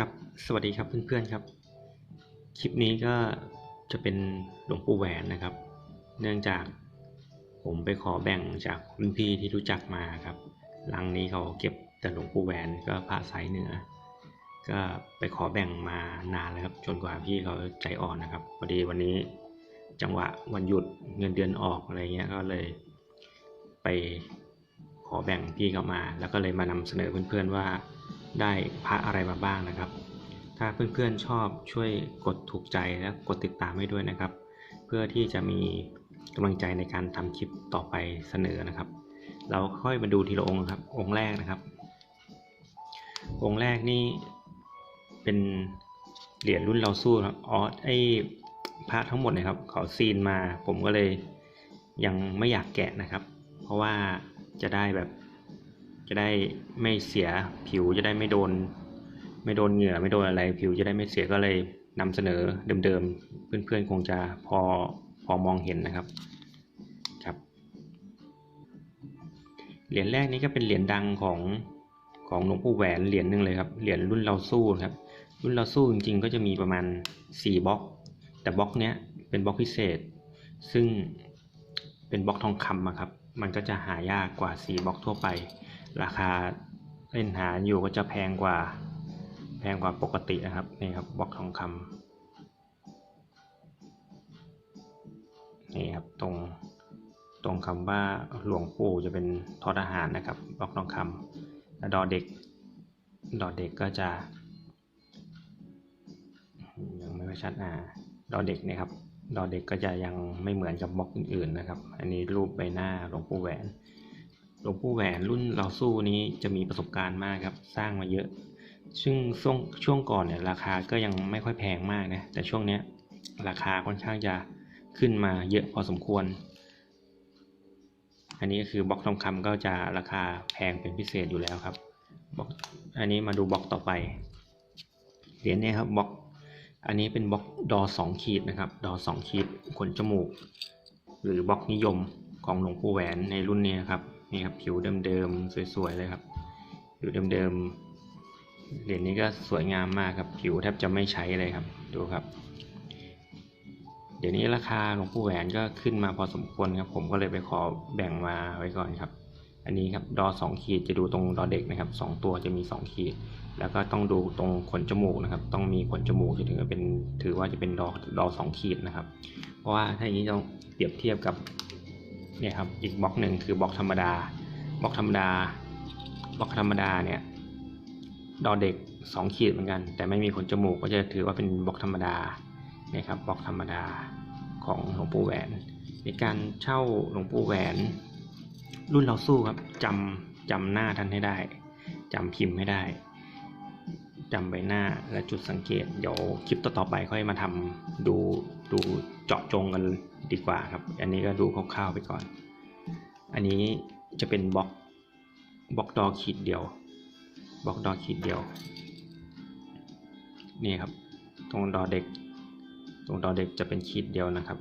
ครับสวัสดีครับเพื่อนๆครับ คลิปนี้ก็จะเป็นหลวงปู่แหวนนะครับ เนื่องจากผมไปขอแบ่งจากรุ่นพี่ที่รู้จักมาครับหลังนี้เขาเก็บแต่หลวงปู่แหวนก็พระสายเหนือ ก็ไปขอแบ่งมานานแล้วครับจนกว่าพี่เขาใจอ่อนนะครับพอดีวันนี้จังหวะวันหยุดเงินเดือนออกอะไรเงี้ยก็เลย ไปขอแบ่งพี่เขามา แล้วก็เลยมานำเสนอเพื่อนๆว่า ได้พระอะไรมาบ้างนะครับ ถ้าเพื่อนๆชอบช่วยกดถูกใจและกดติดตามให้ด้วยนะครับ เพื่อที่จะมีกำลังใจในการทำคลิปต่อไปเสนอนะครับ เราค่อยมาดูทีละองค์ครับ องค์แรกนะครับ องค์แรกนี่เป็นเหรียญรุ่นเราสู้ครับอ๋อไอพระทั้งหมดนะครับเขาซีนมาผมก็เลยยังไม่อยากแกะนะครับ เพราะว่าจะได้แบบ จะได้ไม่เสียผิวจะได้ไม่โดน ไม่โดนเหงื่อไม่โดนอะไรผิวจะได้ไม่เสียก็เลยนำเสนอเดิมๆ เพื่อนๆคงจะพอพอมองเห็นนะครับครับ เหรียญแรกนี้ก็เป็นเหรียญดังของของหลวงปู่แหวนเหรียญหนึ่งเลยครับเหรียญรุ่นเราสู้ครับ รุ่นเราสู้จริงๆ ก็จะมีประมาณ 4บล็อก แต่บล็อกเนี้ยเป็นบล็อกพิเศษ ซึ่งเป็นบล็อกทองคำอะครับ มันก็จะหายากกว่า 4บล็อกทั่วไป ราคาเล่นหาอยู่ก็จะแพงกว่าแพงกว่าปกตินะครับนี่ครับบล็อกทองคำนี่ครับตรงตรงคำว่าหลวงปู่จะเป็นทอทหารนะครับบล็อกทองคำแล้วดอเด็กดอเด็กก็จะยังไม่ค่อยชัดอ่าดอเด็กเนะครับดอเด็กก็จะยังไม่เหมือนกับบล็อกอื่นๆนะครับ อันนี้รูปใบหน้าหลวงปู่แหวน หลวงปู่แหวนรุ่นเราสู้นี้จะมีประสบการณ์มากครับ สร้างมาเยอะ ซึ่งช่วงช่วงก่อนเนี่ยราคาก็ยังไม่ค่อยแพงมากนะ แต่ช่วงเนี้ยราคาค่อนข้างจะขึ้นมาเยอะพอสมควร อันนี้ก็คือบล็อกทองคำก็จะราคาแพงเป็นพิเศษอยู่แล้วครับบล็อกอันนี้มาดูบล็อกต่อไปเหรียญเนี่ยครับบล็อกอันนี้เป็นบล็อกดอสองขีดนะครับ ดอสองขีดขนจมูก หรือบล็อกนิยมของหลวงปู่แหวนในรุ่นนี้ครับ นี่ครับผิวเดิมๆสวยๆเลยครับผิวเดิมๆเหรียญนี้ก็สวยงามมากครับผิวแทบจะไม่ใช้เลยครับดูครับ เดี๋ยวนี้ราคาหลวงปู่แหวนก็ขึ้นมาพอสมควรครับ ผมก็เลยไปขอแบ่งมาไว้ก่อนครับ อันนี้ครับดอสองขีดจะดูตรงดอเด็กนะครับสองตัวจะมีสองขีด แล้วก็ต้องดูตรงขนจมูกนะครับ ต้องมีขนจมูกถึงจะเป็นถือว่าจะเป็นดอดอสองขีดนะครับ เพราะว่าถ้าอย่างนี้ต้องเปรียบเทียบกับ เนี่ยครับอีกบล็อกหนึ่งคือบล็อกธรรมดาบล็อกธรรมดาบล็อกธรรมดาเนี่ยดอเด็กสองขีดเหมือนกัน แต่ไม่มีขนจมูกก็จะถือว่าเป็นบล็อกธรรมดาเนี่ยครับบล็อกธรรมดาของหลวงปู่แหวน ในการเช่าหลวงปู่แหวน รุ่นเราสู้ครับจำจำหน้าท่านให้ได้จำพิมพ์ให้ได้จำใบหน้าและจุดสังเกต เดี๋ยวคลิปต่อๆไปค่อยมาทำดู ดูเจาะจงกันดีกว่าครับ อันนี้ก็ดูคร่าวๆไปก่อน อันนี้จะเป็นบล็อกบล็อกดอขีดเดียวบล็อกดอขีดเดียว นี่ครับ ตรงดอเด็ก ตรงดอเด็กจะเป็นขีดเดียวนะครับ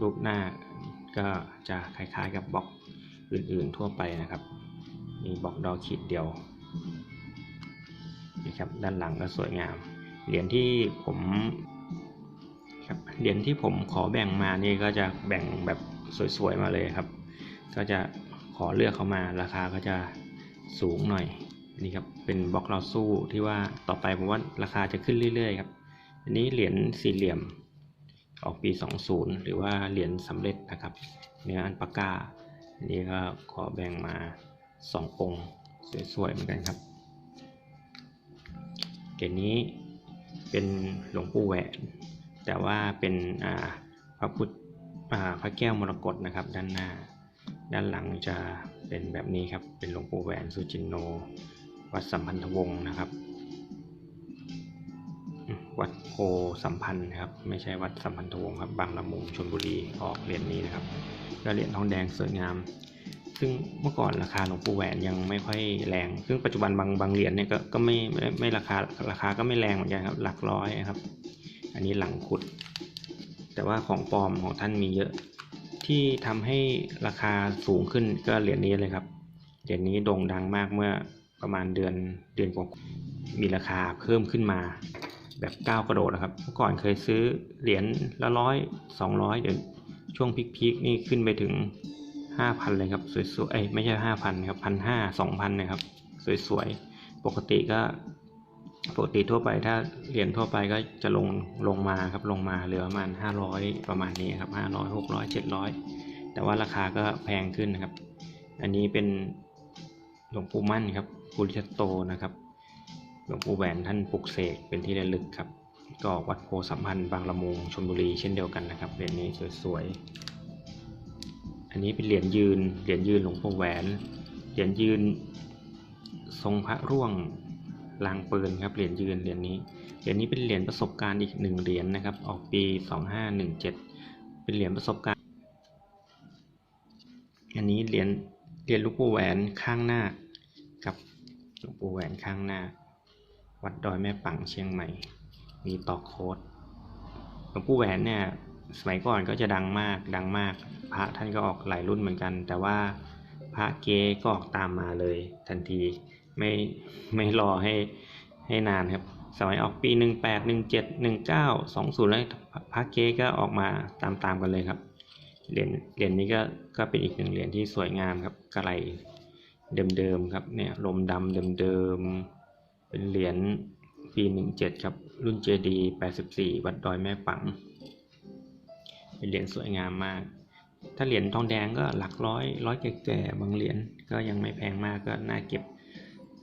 รูปหน้าก็จะคล้ายๆกับบล็อกอื่นๆทั่วไปนะครับ มีบล็อกดอขีดเดียวนี่ครับด้านหลังก็สวยงาม เหรียญที่ผม ครับเหรียญที่ผมขอแบ่งมานี่ก็จะแบ่งแบบสวยๆมาเลยครับ ก็จะขอเลือกเข้ามาราคาก็จะสูงหน่อยนี่ครับเป็นบล็อกเราสู้ที่ว่าต่อไปผมว่าราคาจะขึ้นเรื่อยๆครับอันนี้เหรียญสี่เหลี่ยมออกปี 20 หรือว่าเหรียญสำเร็จนะครับเนื้ออันปาก้าอันนี้ก็ขอแบ่งมา 2 องค์สวยๆเหมือนกันครับเหรียญนี้เป็นหลวงปู่แหวน แต่ว่าเป็นพระพุทธพระแก้วมรกตนะครับ ด้านหน้า ด้านหลังจะเป็นแบบนี้ครับ เป็นหลวงปู่แหวนสุจินโน วัดสัมพันธวงศ์นะครับ วัดโพสัมพันธ์นะครับ ไม่ใช่วัดสัมพันธวงศ์ครับ บางละมุงชลบุรี ออกเหรียญนี้นะครับก็เหรียญทองแดงสวยงาม ซึ่งเมื่อก่อนราคาหลวงปู่แหวนยังไม่ค่อยแรง ซึ่งปัจจุบันบางบางเหรียญเนี่ยก็ก็ไม่ไม่ไม่ราคาราคาก็ไม่แรงเหมือนกันครับ หลักร้อยนะครับ อันนี้หลังขุด แต่ว่าของปลอมของท่านมีเยอะ ที่ทำให้ราคาสูงขึ้นก็เหรียญนี้เลยครับ เหรียญนี้โด่งดังมากเมื่อประมาณเดือนเดือนกว่ามีราคาเพิ่มขึ้นมา แบบก้าวกระโดดนะครับเมื่อก่อนเคยซื้อเหรียญละร้อยสองร้อยเดี๋ยวช่วงพีคๆนี่ขึ้นไปถึงห้าพันเลยครับสวยๆเอ้ยไม่ใช่ห้าพันครับพันห้าสองพันนะครับ สวยๆ ปกติก็ ปกติทั่วไปถ้าเหรียญทั่วไปก็จะลงลงมาครับลงมาเหลือประมาณห้าร้อยประมาณนี้ครับห้าร้อยหกร้อยเจ็ดร้อยแต่ว่าราคาก็แพงขึ้นนะครับ อันนี้เป็นหลวงปู่มั่นครับปุริชโตนะครับหลวงปู่แหวนท่านปลุกเสกเป็นที่ระลึกครับก็วัดโพสัมพันธ์บางละมุงชลบุรีเช่นเดียวกันนะครับเหรียญนี้สวยๆอันนี้เป็นเหรียญยืนเหรียญยืนหลวงปู่แหวนเหรียญยืนทรงพระร่วง ลางปืนครับเหรียญยืนเหรียญนี้เหรียญนี้เป็นเหรียญประสบการณ์อีกหนึ่งเหรียญนะครับ ออกปี 2517 เป็นเหรียญประสบการณ์ อันนี้เหรียญเหรียญลูกปูแหวนข้างหน้ากับลวงปู่แหวนข้างหน้า วัดดอยแม่ปังเชียงใหม่ มีต่อโค้ดหลวงปู่แหวนเนี่ยสมัยก่อนก็จะดังมากดังมาก พระท่านก็ออกหลายรุ่นเหมือนกัน แต่ว่าพระเกก็ออกตามมาเลยทันที ไม่ไม่รอให้ให้นานครับ สมัยออกปีหนึ่งแปดหนึ่งเจ็ดหนึ่งเก้าสองศูนย์แล้วพระเก๊ก็ออกมาตามตามกันเลยครับเหรียญเหรียญนี้ก็ก็เป็นอีกหนึ่งเหรียญที่สวยงามครับกระไรเดิมๆครับเนี่ยลมดำเดิมๆเป็นเหรียญปีหนึ่งเจ็ดครับ รุ่นเจดีแปดสิบสี่วัดดอยแม่ปัง เป็นเหรียญสวยงามมาก ถ้าเหรียญทองแดงก็หลักร้อยร้อยแก่ๆบางเหรียญก็ยังไม่แพงมากก็น่าเก็บ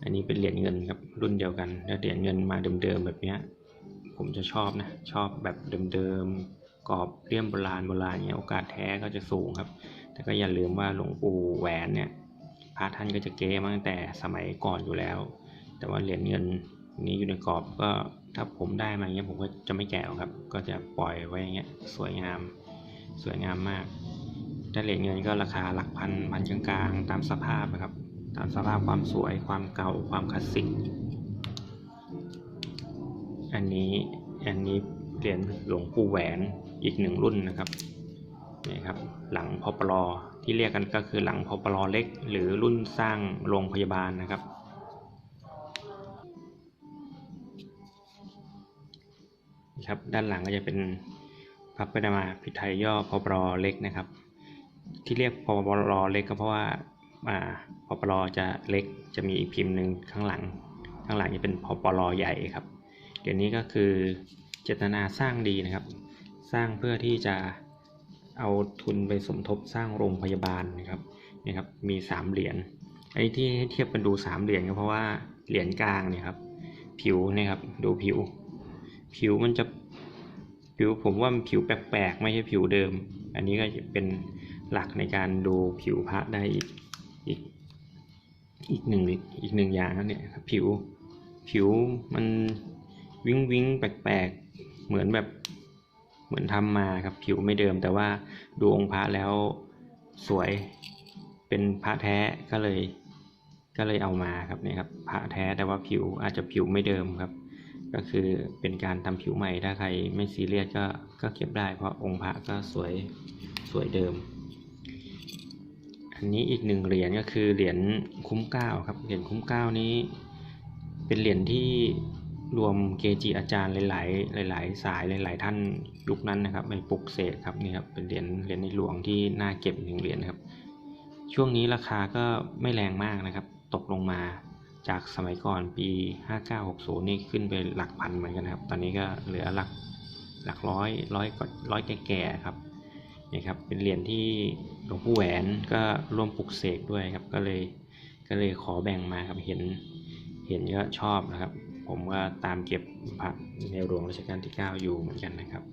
อันนี้เป็นเหรียญเงินครับรุ่นเดียวกันแล้วเหรียญเงินมาเดิมๆแบบเนี้ยผมจะชอบนะ ชอบแบบเดิมๆกรอบเลี่ยมโบราณโบราณเนี่ยโอกาสแท้ก็จะสูงครับ แต่ก็อย่าลืมว่าหลวงปู่แหวนเนี่ยพระท่านก็จะเก้มาตั้งแต่สมัยก่อนอยู่แล้ว แต่ว่าเหรียญเงินนี้อยู่ในกรอบก็ถ้าผมได้มาอย่างเงี้ยผมก็จะไม่แกะครับ ก็จะปล่อยไว้อย่างเงี้ยสวยงามสวยงามมากถ้าเหรียญเงินก็ราคาหลักพันพันกลางๆตามสภาพนะครับามสภาพความสวยความเก่าความคลาสสิก อันนี้อันนี้เหรียญหลวงปู่แหวนอีกหนึ่งรุ่นนะครับนี่ครับหลังพปลที่เรียกกันก็คือหลังพปลเล็ก หรือรุ่นสร้างโรงพยาบาลนะครับ ครับด้านหลังก็จะเป็นพระประมาพิไทยย่อพปลเล็กนะครับ ที่เรียกพปลเล็กก็เพราะว่า อ่าพปลจะเล็กจะมีอีกพิมพ์หนึ่งข้างหลัง ข้างหลังจะเป็นพปลใหญ่ครับ เดี๋ยวนี้ก็คือเจตนาสร้างดีนะครับ สร้างเพื่อที่จะเอาทุนไปสมทบสร้างโรงพยาบาลนะครับนี่ครับมีสามเหรียญอันนี้ที่ให้เทียบกันดูสามเหรียญก็เพราะว่าเหรียญกลางเนี่ยครับ ผิวเนี่ยครับดูผิว ผิวมันจะผิวผมว่ามันผิวแปลกๆ ไม่ใช่ผิวเดิม อันนี้ก็จะเป็นหลักในการดูผิวพระได้อีก อีกหนึ่งอีกหนึ่งอย่างนะเนี่ยผิวผิวมันวิ้งวิ้งแปลกๆ เหมือนแบบเหมือนทำมาครับผิวไม่เดิม แต่ว่าดูองค์พระแล้วสวยเป็นพระแท้ก็เลย ก็เลยเอามาครับเนี่ยครับพระแท้แต่ว่าผิวอาจจะผิวไม่เดิมครับ ก็คือเป็นการทำผิวใหม่ถ้าใครไม่ซีเรียสก็ก็เก็บได้ เพราะองค์พระก็สวยสวยเดิม อันนี้อีกหนึ่งเหรียญก็คือเหรียญคุ้มเก้าครับ เหรียญคุ้มเก้านี้ เป็นเหรียญที่รวมเกจิอาจารย์หลาย ๆ หลาย ๆ สายหลาย ๆ ท่านยุคนั้นนะครับไปปลุกเสกครับนี่ครับเป็นเหรียญเหรียญในหลวงที่น่าเก็บหนึ่งเหรียญครับ ช่วงนี้ราคาก็ไม่แรงมากนะครับ ตกลงมาจากสมัยก่อนปี 5960 นี่ขึ้นไปหลักพันเหมือนกันครับ ตอนนี้ก็เหลือหลักหลักร้อยร้อยกร้อยแก่ๆครับ นี่ครับ เป็นเหรียญที่หลวงปู่แหวนก็ร่วมปลุกเสกด้วยครับ ก็เลยก็เลยขอแบ่งมาครับ เห็นเห็นก็ชอบนะครับ ผมก็ตามเก็บพระในหลวงรัชกาลที่ 9 อยู่เหมือนกันนะครับ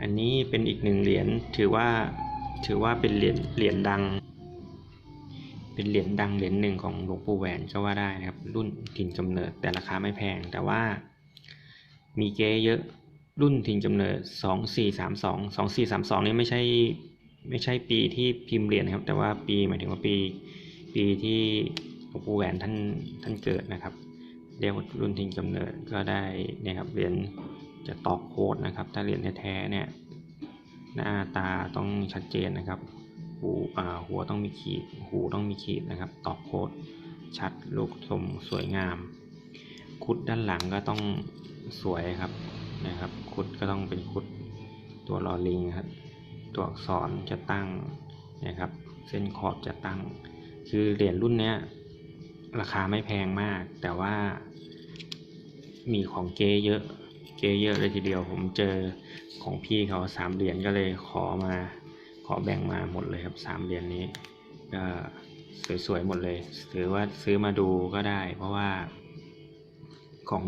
อันนี้เป็นอีกหนึ่งเหรียญถือว่าถือว่าเป็นเหรียญเหรียญดัง เป็นเหรียญดังเหรียญหนึ่งของหลวงปู่แหวนก็ว่าได้นะครับ รุ่นถิ่นกำเนิดแต่ราคาไม่แพงแต่ว่ามีเก๊เยอะ รุ่นถิ่นกำเนิดสองสี่สามสองสองสี่สามสองนี่ไม่ใช่ไม่ใช่ปีที่พิมพ์เหรียญนะครับ แต่ว่าปีหมายถึงว่าปี ปีที่หลวงปู่แหวนท่านท่านเกิดนะครับ เรียกว่ารุ่นถิ่นกำเนิดก็ได้เนี่ยครับเหรียญจะตอกโค้ดนะครับ ถ้าเหรียญแท้ๆเนี่ยหน้าตาต้องชัดเจนนะครับ หูอ่าหัวต้องมีขีด หูต้องมีขีดนะครับ ตอกโค้ดชัดลูกทรงสวยงาม คุดด้านหลังก็ต้องสวยครับ นะครับคุดก็ต้องเป็นคุดตัวลอลิงครับตัวอักษรจะตั้งนะครับ เส้นขอบจะตั้ง คือเหรียญรุ่นนี้ราคาไม่แพงมาก แต่ว่ามีของเก๊เยอะเก๊เยอะเลยทีเดียว ผมเจอของพี่เขาสามเหรียญก็เลยขอมาขอแบ่งมาหมดเลยครับสามเหรียญนี้ก็สวยๆหมดเลย ถือว่าซื้อมาดูก็ได้ เพราะว่าของ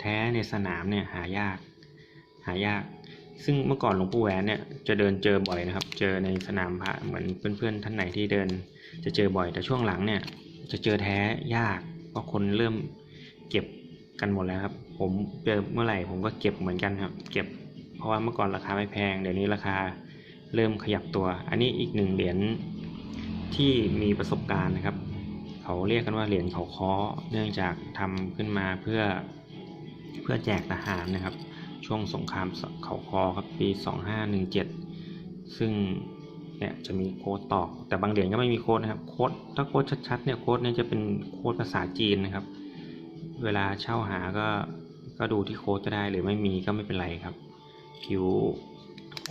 แท้ในสนามเนี่ยหายาก หายาก ซึ่งเมื่อก่อนหลวงปู่แหวนเนี่ยจะเดินเจอบ่อยนะครับ เจอในสนามพระเหมือนเพื่อนๆท่านไหนที่เดิน จะเจอบ่อยแต่ช่วงหลังเนี่ยจะเจอแท้ยากเพราะคนเริ่มเก็บกันหมดแล้วครับ ผมเจอเมื่อไหร่ผมก็เก็บเหมือนกันครับ เก็บเพราะว่าเมื่อก่อนราคาไม่แพง เดี๋ยวนี้ราคาเริ่มขยับตัว อันนี้อีกหนึ่งเหรียญที่มีประสบการณ์นะครับ เขาเรียกกันว่าเหรียญเขาค้อเนื่องจากทำขึ้นมาเพื่อ เพื่อแจกทหารนะครับ ช่วงสงครามเขาคอครับปี 2517 ซึ่งเนี่ยจะมีโค้ดตอก แต่บางเหรียญก็ไม่มีโค้ดนะครับโค้ดถ้าโค้ดชัดๆเนี่ยโค้ดเนี่ยจะเป็นโค้ดภาษาจีนนะครับ เวลาเช่าหาก็ก็ดูที่โค้ดก็ได้หรือไม่มีก็ไม่เป็นไรครับ ผิว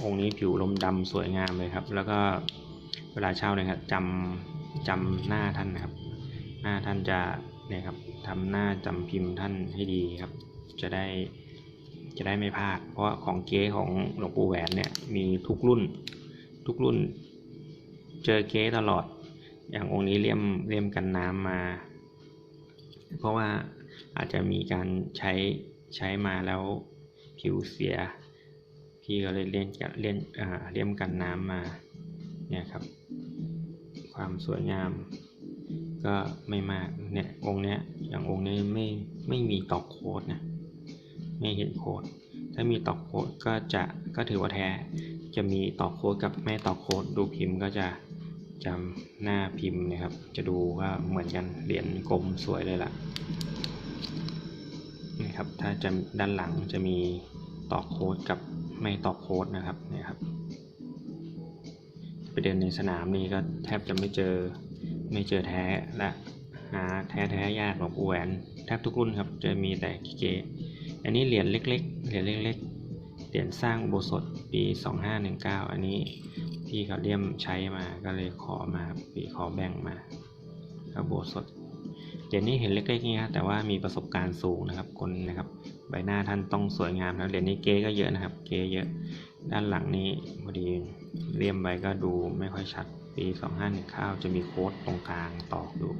องค์นี้ผิวลมดำสวยงามเลยครับ แล้วก็เวลาเช่าเนี่ยครับจำจำหน้าท่านนะครับ หน้าท่านจะเนี่ยครับทำหน้าจำพิมพ์ท่านให้ดีครับ จะได้จะได้ไม่พลาด เพราะของเก๊ของหลวงปู่แหวนเนี่ยมีทุกรุ่น ทุกรุ่น เจอเก๊ตลอด อย่างองค์นี้เลี่ยมเลี่ยมกันน้ำมา เพราะว่าอาจจะมีการใช้ใช้มาแล้วผิวเสีย พี่ก็เลยเลี่ยนเลี่ยนเลี่ยมกันน้ำมาเนี่ยครับ ความสวยงามก็ไม่มากเนี่ยองค์เนี้ยอย่างองค์นี้ไม่ไม่มีตอกโค้ดนะ ไม่เห็นโค้ด ถ้ามีตอกโค้ดก็จะก็ถือว่าแท้ จะมีตอกโค้ดกับไม่ตอกโค้ดดูพิมพ์ก็จะจำหน้าพิมพ์นะครับ จะดูว่าเหมือนกันเหรียญกลมสวยเลยล่ะนี่ครับ ถ้าจะด้านหลังจะมีตอกโค้ดกับไม่ตอกโค้ดนะครับเนี่ยครับ ไปเดินในสนามนี่ก็แทบจะไม่เจอไม่เจอแท้และหาแท้แท้ยากหลวงปูแหวนแทบทุกรุ่นครับ จะมีแต่เก๋ๆ อันนี้เหรียญเล็กๆ เหรียญเล็กๆ เหรียญสร้างอุโบสถปี 2519 อันนี้พี่เขาเลี่ยมใช้มาก็เลยขอมาปีขอแบ่งมาอุโบสถเหรียญนี้เห็นเล็กๆนี่ครับแต่ว่ามีประสบการณ์สูงนะครับคนนะครับ ใบหน้าท่านต้องสวยงามแล้วเหรียญนี้เก๊ก็เยอะนะครับ เก๊เยอะ ด้านหลังนี้พอดีเลี่ยมไปก็ดูไม่ค่อยชัดปี 2519 จะมีโค้ดตรงกลางตอกอยู่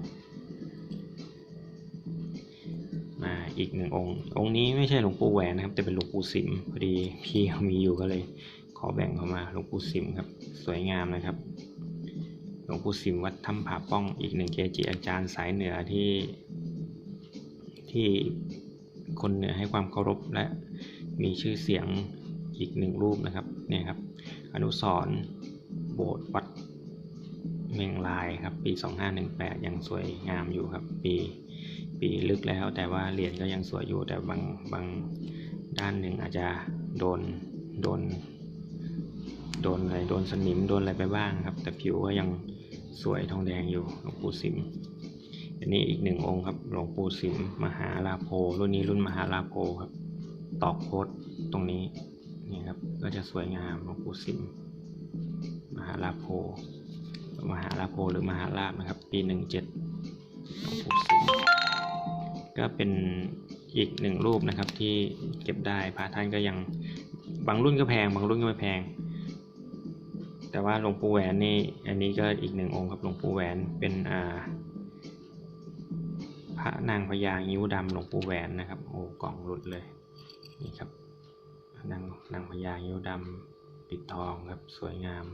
มาอีกหนึ่งองค์ องค์นี้ไม่ใช่หลวงปู่แหวนนะครับ แต่เป็นหลวงปู่สิมพอดีพี่เขามีอยู่ก็เลย ขอแบ่งเข้ามาหลวงปู่สิมครับ สวยงามนะครับ หลวงปู่สิมวัดถ้ำผาป้องอีกหนึ่งเกจิอาจารย์สายเหนือที่ที่คนเหนือให้ความเคารพและมีชื่อเสียงอีกหนึ่งรูปนะครับเนี่ยครับ อนุสรโบสถ์วัดเมงลายครับ ปี 2518 ยังสวยงามอยู่ครับ ปี ปีลึกแล้ว แต่ว่าเหรียญก็ยังสวยอยู่แต่บางบางด้านหนึ่งอาจจะโดนโดน โดนอะไรโดนสนิมโดนอะไรไปบ้างครับ แต่ผิวก็ยังสวยทองแดงอยู่หลวงปู่สิมอันนี้อีกหนึ่งองค์ครับหลวงปู่สิมมหาลาโพรุ่นนี้รุ่นมหาลาโพครับ ตอกโคดตรงนี้นี่ครับก็จะสวยงามหลวงปู่สิมมหาลาโพมหาลาโพหรือมหาลาภนะครับ ปีหนึ่งเจ็ดหลวงปู่สิม ก็เป็นอีกหนึ่งรูปนะครับที่เก็บได้พระท่านก็ยังบางรุ่นก็แพง บางรุ่นก็ไม่แพง แต่ว่าหลวงปู่แหวนนี่อันนี้ก็อีกหนึ่งองค์ครับหลวงปู่แหวนเป็นอ่าพระนางพญางิ้วดำหลวงปู่แหวนนะครับโอ้กล่องหลุดเลยนี่ครับนางนางพญางิ้วดำปิดทองครับสวยงาม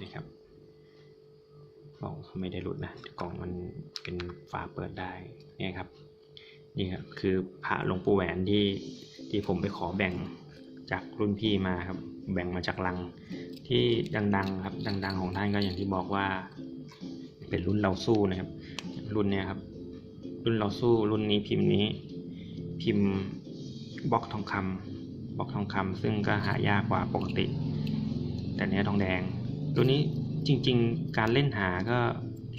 นี่ครับกล่องไม่ได้หลุดนะกล่องมันเป็นฝาเปิดได้เนี่ยครับ นี่ครับคือพระหลวงปู่แหวนที่ที่ผมไปขอแบ่งจากรุ่นพี่มาครับ แบ่งมาจากลังที่ดังๆครับ ดัง ๆ ของท่านก็อย่างที่บอกว่า เป็นรุ่นเราสู้นะครับ รุ่นเนี้ยครับ รุ่นเราสู้รุ่นนี้พิมพ์นี้ พิมพ์บล็อกทองคำบล็อกทองคำซึ่งก็หายากกว่าปกติ แต่เนี้ยทองแดงรุ่นนี้จริง ๆ การเล่นหาก็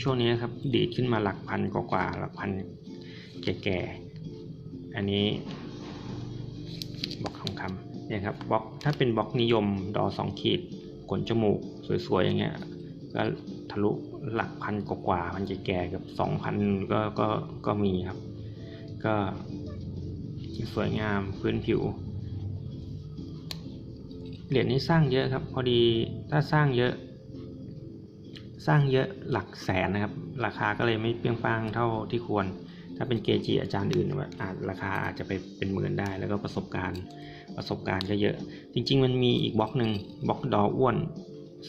ช่วงนี้ครับดีดขึ้นมาหลักพันกว่าๆหลักพันแก่ๆ อันนี้บล็อกทองคำเนี่ยครับบล็อกถ้าเป็นบล็อกนิยมดอสองขีดขนจมูกสวยๆอย่างเงี้ยก็ทะลุหลักพันกว่าๆพันแก่ๆกับสองพันก็ก็ก็มีครับ ก็สวยงามพื้นผิวเหรียญนี้สร้างเยอะครับ พอดีถ้าสร้างเยอะ สร้างเยอะหลักแสนนะครับ ราคาก็เลยไม่เปรี้ยงป้างเท่าที่ควร ถ้าเป็นเกจิอาจารย์อื่นอาจราคาอาจจะไปเป็นหมื่นได้ แล้วก็ประสบการณ์ประสบการณ์ก็เยอะ จริง ๆ มันมีอีกบล็อกหนึ่งบล็อกดออ้วน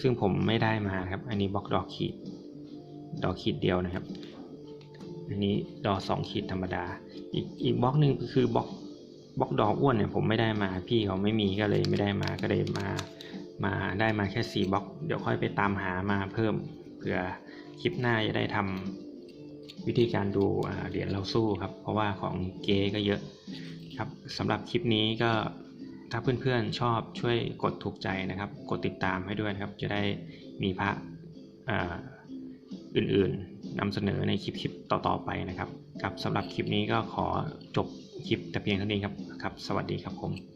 ซึ่งผมไม่ได้มาครับ อันนี้บล็อกดอขีดดอขีดเดียวนะครับ อันนี้ดอสองขีดธรรมดา อีกอีกบล็อกหนึ่งคือบล็อกบล็อกดออ้วนเนี่ยผมไม่ได้มาพี่เขาไม่มีก็เลยไม่ได้มาก็เลยมามาได้มาแค่สี่บล็อก เดี๋ยวค่อยไปตามหามาเพิ่มเผื่อคลิปหน้าจะได้ทำ วิธีการดูเหรียญเราสู้ครับ เพราะว่าของเก๊ก็เยอะครับสำหรับคลิปนี้ก็ถ้าเพื่อนๆชอบช่วยกดถูกใจนะครับ กดติดตามให้ด้วยนะครับ จะได้มีพระอื่นๆนำเสนอในคลิปคลิปต่อๆไปนะครับครับสำหรับคลิปนี้ก็ขอจบคลิปแต่เพียงเท่านี้ครับครับ สวัสดีครับผม